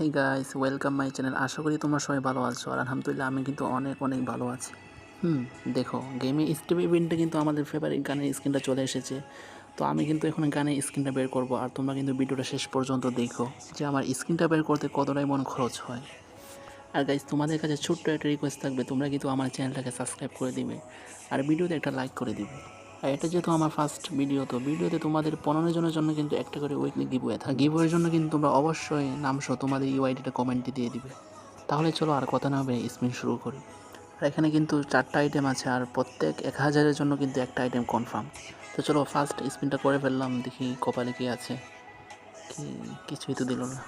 Hey guys welcome my channel আশা করি তোমরা সবাই ভালো আছো। আর আলহামদুলিল্লাহ, আমি কিন্তু অনেক অনেক ভালো আছি। হুম, দেখো গেমে স্টেপ ইভেন্টে কিন্তু আমাদের ফেভারিট গানের স্ক্রিনটা চলে এসেছে। তো আমি কিন্তু এখন গানের স্ক্রিনটা বের করব। আর তোমরা কিন্তু ভিডিওটা শেষ পর্যন্ত দেখো যে আমার স্ক্রিনটা বের করতে কতটাই মন খরচ হয়। আর গাইজ তোমাদের কাছে ছোট্ট একটা রিকোয়েস্ট থাকবে। তোমরা কিন্তু আমার চ্যানেলটাকে সাবস্ক্রাইব করে দিবে। আর ভিডিওতে একটা লাইক করে দিবে। আর এটা যেহেতু আমার ফার্স্ট ভিডিও তো ভিডিওতে তোমাদের পনেরো জনের জন্য কিন্তু একটা করে উইকলি গিভওয়ে থাকে। গিভওয়ের জন্য কিন্তু তোমরা অবশ্যই নামসহ তোমাদের ইউআইডিটা কমেন্টে দিয়ে দিবে। তাহলে চলো আর কথা না হবে স্পিন শুরু করি। আর এখানে কিন্তু চারটা আইটেম আছে আর প্রত্যেক এক হাজারের জন্য কিন্তু একটা আইটেম কনফার্ম তো চলো ফার্স্ট স্পিনটা করে ফেললাম, দেখি কপালে কী আছে। কি, কিছুই তো দিল না।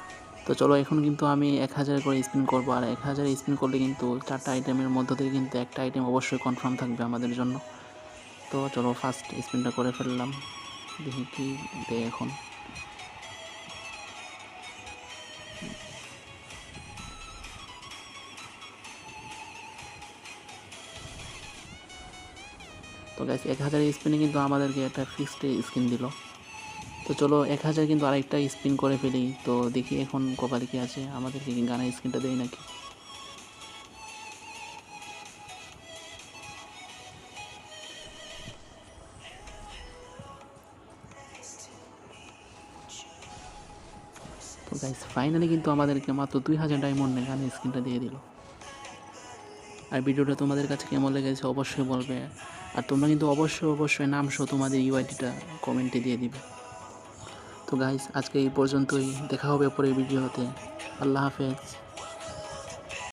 তো চলো এখন কিন্তু আমি এক হাজার করে স্পিন করব। আর এক হাজার স্পিন করলে কিন্তু চারটা আইটেমের মধ্য থেকে কিন্তু একটা আইটেম অবশ্যই কনফার্ম থাকবে আমাদের জন্য। তো চলো ফার্স্ট স্পিনটা করে ফেললাম। দেখি কি দেয় এখন। তো গাইস এক হাজার স্পিনে কিন্তু আমাদেরকে একটা ফিক্সড স্কিন দিল। তো চলো এক হাজার কিন্তু আরেকটা স্পিন করে ফেলি। তো দেখি এখন কপালে কি আছে? আমাদেরকে গানের স্ক্রিনটা দেয় নাকি? তো গাইস ফাইনালি কিন্তু আমাদেরকে মাত্র দুই হাজার ডায়মন্ডে গানের স্ক্রিনটা দিয়ে দিল। আর ভিডিওটা তোমাদের কাছে কেমন লেগেছে অবশ্যই বলবে। আর তোমরা কিন্তু অবশ্যই অবশ্যই নাম সহ তোমাদের ইউআইডিটা কমেন্টে দিয়ে দিবে। তো গাইস আজকে এই পর্যন্তই। দেখা হবে পরের ভিডিওতে। আল্লাহ হাফেজ।